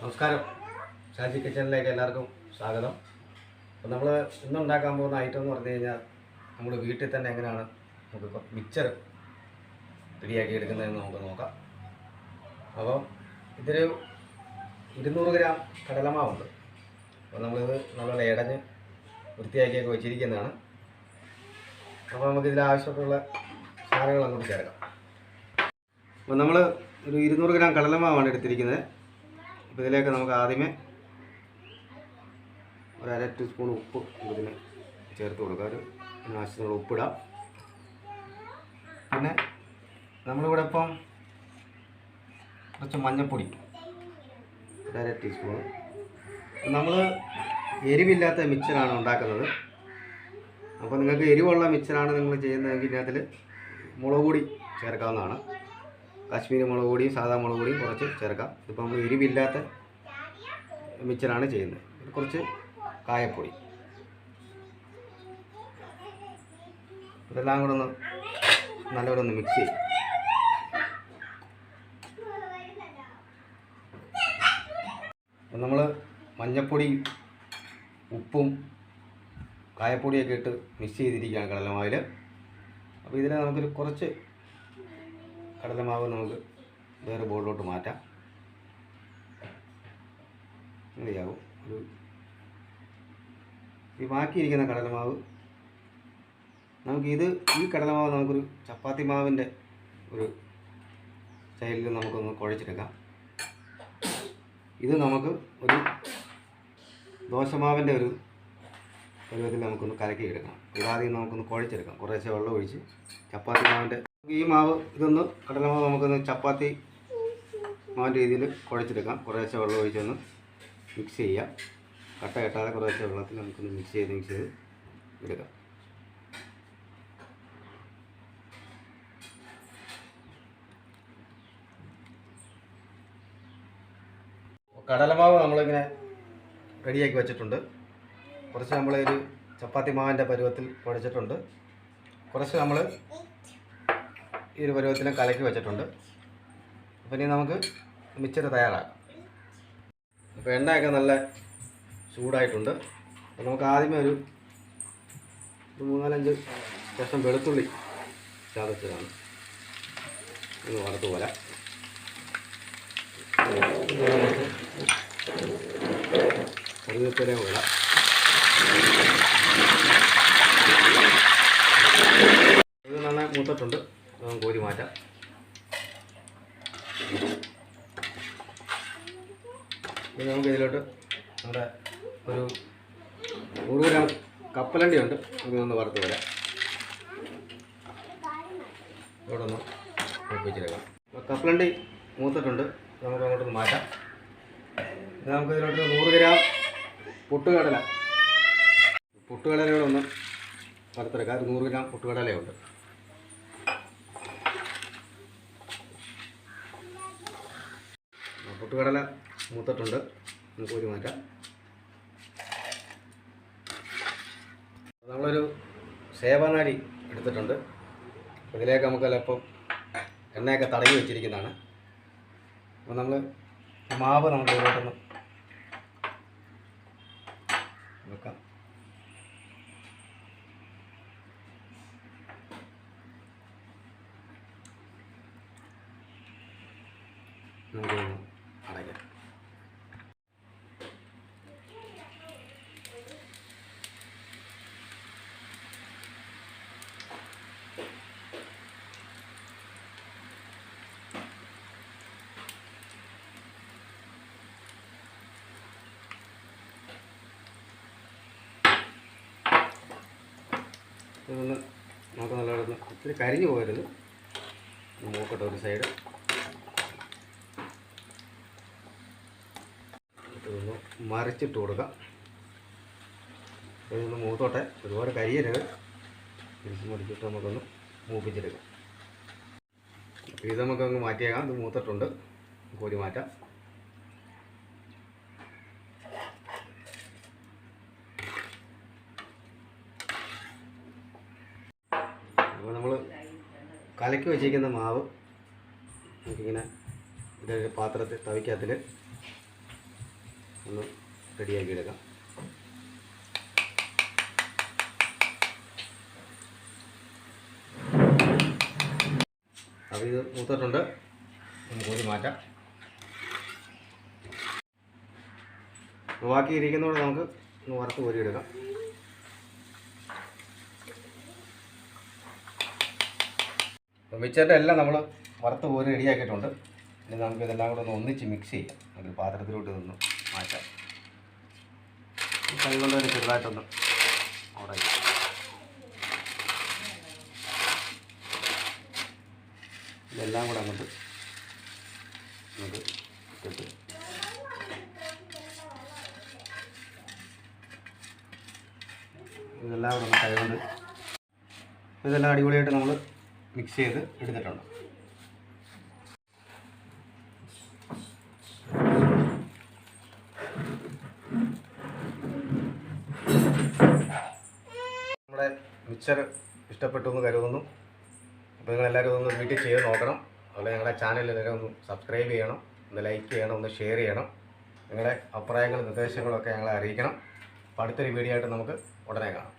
നമസ്കാരം. ഷാജി കിച്ചണിലേക്ക് എല്ലാവർക്കും സ്വാഗതം. അപ്പോൾ നമ്മൾ ഇന്നുണ്ടാക്കാൻ പോകുന്ന ഐറ്റം എന്ന് പറഞ്ഞു കഴിഞ്ഞാൽ നമ്മൾ വീട്ടിൽ തന്നെ എങ്ങനെയാണ് നമുക്ക് മിക്സർ റെഡിയാക്കി എടുക്കുന്നതെന്ന് നമുക്ക് നോക്കാം. അപ്പോൾ ഇതൊരു ഇരുന്നൂറ് ഗ്രാം കടലമാവുണ്ട്. അപ്പോൾ നമ്മളിത് നല്ലോണം ഇടഞ്ഞ് വൃത്തിയാക്കിയൊക്കെ വെച്ചിരിക്കുന്നതാണ്. അപ്പോൾ നമുക്ക് ഇതിൽ ആവശ്യമുള്ള സാധനങ്ങൾ അങ്ങോട്ട് ചേർക്കാം അപ്പോൾ നമ്മൾ ഒരു ഇരുന്നൂറ് ഗ്രാം കടലമാവാണ് എടുത്തിരിക്കുന്നത്. അപ്പോൾ ഇതിലേക്ക് നമുക്ക് ആദ്യമേ ഒരു അര ടീസ്പൂൺ ഉപ്പ് ഇതിന് ചേർത്ത് കൊടുക്കുക ഒരു ആവശ്യത്തിനുള്ള ഉപ്പിടാം പിന്നെ നമ്മളിവിടെ ഇപ്പം കുറച്ച് മഞ്ഞൾപ്പൊടി ഒരു അര ടീസ്പൂൺ. നമ്മൾ എരിവില്ലാത്ത മിക്സറാണ് ഉണ്ടാക്കുന്നത്. അപ്പോൾ നിങ്ങൾക്ക് എരിവുള്ള മിക്സറാണ് നിങ്ങൾ ചെയ്യുന്നതെങ്കിൽ ഇതിനകത്തിൽ മുളക് പൊടി ചേർക്കാവുന്നതാണ്. കാശ്മീരി മുളക് പൊടിയും സാധാ മുളക് പൊടിയും കുറച്ച് ചേർക്കാം. ഇപ്പോൾ നമ്മൾ എരിവില്ലാത്ത മിക്സറാണ് ചെയ്യുന്നത്. കുറച്ച് കായപ്പൊടി. ഇതെല്ലാം കൂടെ ഒന്ന് നല്ലപോലെ ഒന്ന് മിക്സ് ചെയ്യും. അപ്പം നമ്മൾ മഞ്ഞൾപ്പൊടി ഉപ്പും കായപ്പൊടിയൊക്കെ ഇട്ട് മിക്സ് ചെയ്തിരിക്കുകയാണ് കടലമാവിൽ അപ്പോൾ ഇതിനെ നമുക്കൊരു കുറച്ച് കടലമാവ് നമുക്ക് വേറെ ബോളിലോട്ട് മാറ്റാം. മതിയാവും ഒരു ഈ ബാക്കിയിരിക്കുന്ന കടലമാവ് നമുക്കിത് ഈ കടലമാവ് നമുക്കൊരു ചപ്പാത്തി മാവിന്റെ ഒരു സ്റ്റൈലിൽ നമുക്കൊന്ന് കുഴച്ചെടുക്കാം. ഇത് നമുക്ക് ഒരു ദോശമാവിന്റെ ഒരു പരുവത്തിൽ നമുക്കൊന്ന് കലക്കി എടുക്കാം ഇതാദ്യം നമുക്കൊന്ന് കുഴച്ചെടുക്കാം കുറേശ്ശെ വെള്ളം ഒഴിച്ച് ചപ്പാത്തി മാവിന്റെ ഈ മാവ് ഇതൊന്ന് കടലമാവ് നമുക്കൊന്ന് ചപ്പാത്തി മാവിന്റെ രീതിയിൽ കുഴച്ചെടുക്കാം. കുറേശ്ശെ വെള്ളം ഒഴിച്ചൊന്ന് മിക്സ് ചെയ്യാം. കട്ട കെട്ടാതെ കുറേശ്ശെ വെള്ളത്തിൽ നമുക്കൊന്ന് മിക്സ് ചെയ്ത് മിക്സ് ചെയ്ത് എടുക്കാം. കടലമാവ് നമ്മളിങ്ങനെ റെഡിയാക്കി വെച്ചിട്ടുണ്ട്. കുറച്ച് നമ്മൾ ഒരു ചപ്പാത്തി മാവിന്റെ പരുവത്തിൽ കുഴച്ചിട്ടുണ്ട് കുറച്ച് നമ്മൾ ഈ ഒരു പരുവത്തിനെ കലക്കി വെച്ചിട്ടുണ്ട്. അപ്പം ഇനി നമുക്ക് മിച്ചർ തയ്യാറാക്കാം. അപ്പോൾ എണ്ണയൊക്കെ നല്ല ചൂടായിട്ടുണ്ട്. അപ്പോൾ നമുക്ക് ആദ്യമേ ഒരു മൂന്നാലഞ്ച് കഷ്ണം വെളുത്തുള്ളി ചതച്ചതാണ്. ഒന്ന് വറുത്ത് പോരാ കറിവേപ്പിലയും വിടാം ഇത് നന്നായി മൂത്തിട്ടുണ്ട് കോരി മാറ്റാം. ഇനി നമുക്ക് ഇതിലോട്ട് നമ്മുടെ ഒരു നൂറ് ഗ്രാം കപ്പലണ്ടി ഉണ്ട് ഇതൊന്ന് വറുത്ത് വരാം. ഇവിടെ ഒന്ന് കപ്പലണ്ടി മൂത്തിട്ടുണ്ട്. നമുക്ക് അങ്ങോട്ടൊന്ന് മാറ്റാം. ഇത് നമുക്ക് ഇതിലോട്ട് നൂറ് ഗ്രാം പുട്ടുകടല. പുട്ടുകടലയോടൊന്ന് വറുത്തെടുക്കാം. ഒരു നൂറ് ഗ്രാം പൊട്ടുകടലയുണ്ട്. പൊട്ടുകടല മൂത്തിട്ടുണ്ട്. നമുക്ക് ഒരു മാറ്റാം. നമ്മളൊരു സേവനാടി എടുത്തിട്ടുണ്ട്. ഇതിലേക്ക് നമുക്ക് ചിലപ്പം എണ്ണയൊക്കെ തടങ്ങി വെച്ചിരിക്കുന്നതാണ്. അപ്പോൾ നമ്മൾ മാവ് നമുക്ക് ഇതിലോട്ടൊന്ന് വെക്കാം. നമുക്കൊന്ന് ഇതൊന്ന് നമുക്ക് നല്ലതൊന്ന് ഇത്തിരി കരിഞ്ഞ് പോകരുത്. നോക്കട്ടെ ഒരു സൈഡ് ഇതൊന്ന് മറിച്ചിട്ട് കൊടുക്കാം. ഇതൊന്ന് മൂത്തോട്ടെ. ഒരുപാട് കരിയരുത്. തിരിച്ച് മറിച്ചിട്ട് നമുക്കൊന്ന് മൂപ്പിച്ചെടുക്കാം. ഇത് നമുക്കങ്ങ് മാറ്റിയേക്കാം. ഇത് മൂത്തിട്ടുണ്ട്. കോരി മാറ്റാം. കലക്കി വെച്ചിരിക്കുന്ന മാവ് നമുക്കിങ്ങനെ ഇതൊരു പാത്രത്തിൽ തവിക്കകത്തിൽ ഒന്ന് റെഡിയാക്കി എടുക്കാം അപ്പോൾ ഇത് മൂത്തിട്ടുണ്ട്. നമുക്ക് മാറ്റാം. ബാക്കി ഇരിക്കുന്നതുകൊണ്ട് നമുക്ക് വറുത്ത് കോരി എടുക്കാം അപ്പോൾ മിച്ചറിന്റെ എല്ലാം നമ്മൾ വറുത്ത് കോരി റെഡിയാക്കിയിട്ടുണ്ട്. ഇനി നമുക്ക് ഇതെല്ലാം കൂടെ ഒന്ന് ഒന്നിച്ച് മിക്സ് ചെയ്യാം. ഒരു പാത്രത്തിലോട്ട് ഇതൊന്ന് മാറ്റാം. കൈകൊണ്ട് ഒരു ചെറുതായിട്ടൊന്ന് അവിടെ ഇതെല്ലാം കൂടെ അങ്ങോട്ട് നമുക്ക് ഇതെല്ലാം കൂടെ കൈകൊണ്ട് ഇതെല്ലാം അടിപൊളിയായിട്ട് നമ്മൾ മിക്സ് ചെയ്ത് എടുത്തിട്ടുണ്ട്. നമ്മുടെ മിക്സർ ഇഷ്ടപ്പെട്ടു എന്ന് കരുതുന്നു. അപ്പോൾ നിങ്ങളെല്ലാവരും ഒന്ന് വീട്ടിൽ ചെയ്ത് നോക്കണം. അതുപോലെ ഞങ്ങളുടെ ചാനൽ എല്ലാവരും ഒന്ന് സബ്സ്ക്രൈബ് ചെയ്യണം ഒന്ന് ലൈക്ക് ചെയ്യണം ഒന്ന് ഷെയർ ചെയ്യണം. നിങ്ങളുടെ അഭിപ്രായങ്ങളും നിർദ്ദേശങ്ങളും ഒക്കെ ഞങ്ങളെ അറിയിക്കണം. അപ്പോൾ അടുത്തൊരു വീഡിയോ ആയിട്ട് നമുക്ക് ഉടനെ കാണാം.